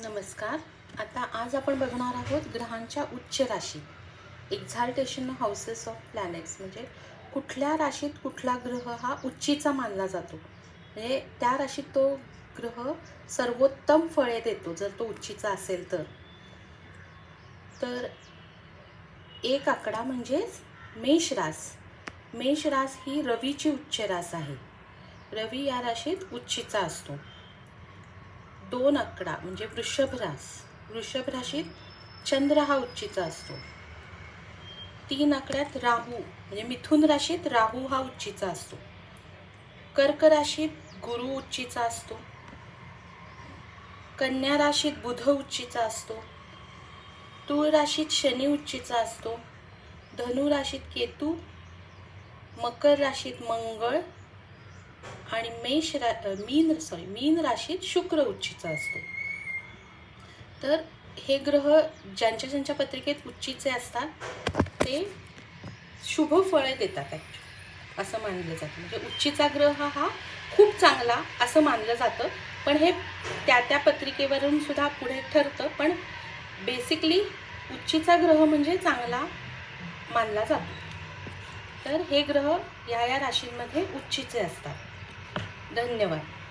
नमस्कार. आता आज आपण बघणार आहोत ग्रहांच्या उच्च राशी. एक्झाल्टेशन हाऊसेस ऑफ प्लॅनेट्स म्हणजे कुठल्या राशीत कुठला ग्रह हा उच्चीचा मानला जातो? म्हणजे त्या राशीत तो ग्रह सर्वोत्तम फळे देतो जर तो उच्चीचा असेल तर. तर एक आकडा म्हणजेच मेष रास. मेष रास ही रवीची उच्च रास आहे. रवी या राशीत उच्चीचा असतो. दोन आकडा म्हणजे वृषभ रास वृषभ राशीत चंद्र हा उच्चीचा असतो. तीन आकड्यात राहू म्हणजे मिथुन राशीत राहू हा उच्चीचा असतो. कर्क राशीत गुरु उच्चीचा असतो. कन्या राशीत बुध उच्चीचा असतो. तूळ राशीत शनी उच्चीचा असतो. धनु राशीत केतू मकर राशीत मंगळ आणि मेष रा मीन सॉरी मीन राशीत शुक्र उच्चीचा असतो. तर हे ग्रह ज्यांच्या ज्यांच्या पत्रिकेत उच्चीचे असतात ते शुभ फळे देतात असं मानलं जातं. म्हणजे उच्चीचा ग्रह हा हा खूप चांगला असं मानलं जातं पण हे त्या त्या पत्रिकेवरून सुद्धा पुढे ठरतं पण बेसिकली उच्चीचा ग्रह म्हणजे चांगला मानला जातो. तर हे ग्रह या या राशींमध्ये उच्चीचे असतात. धन्यवाद.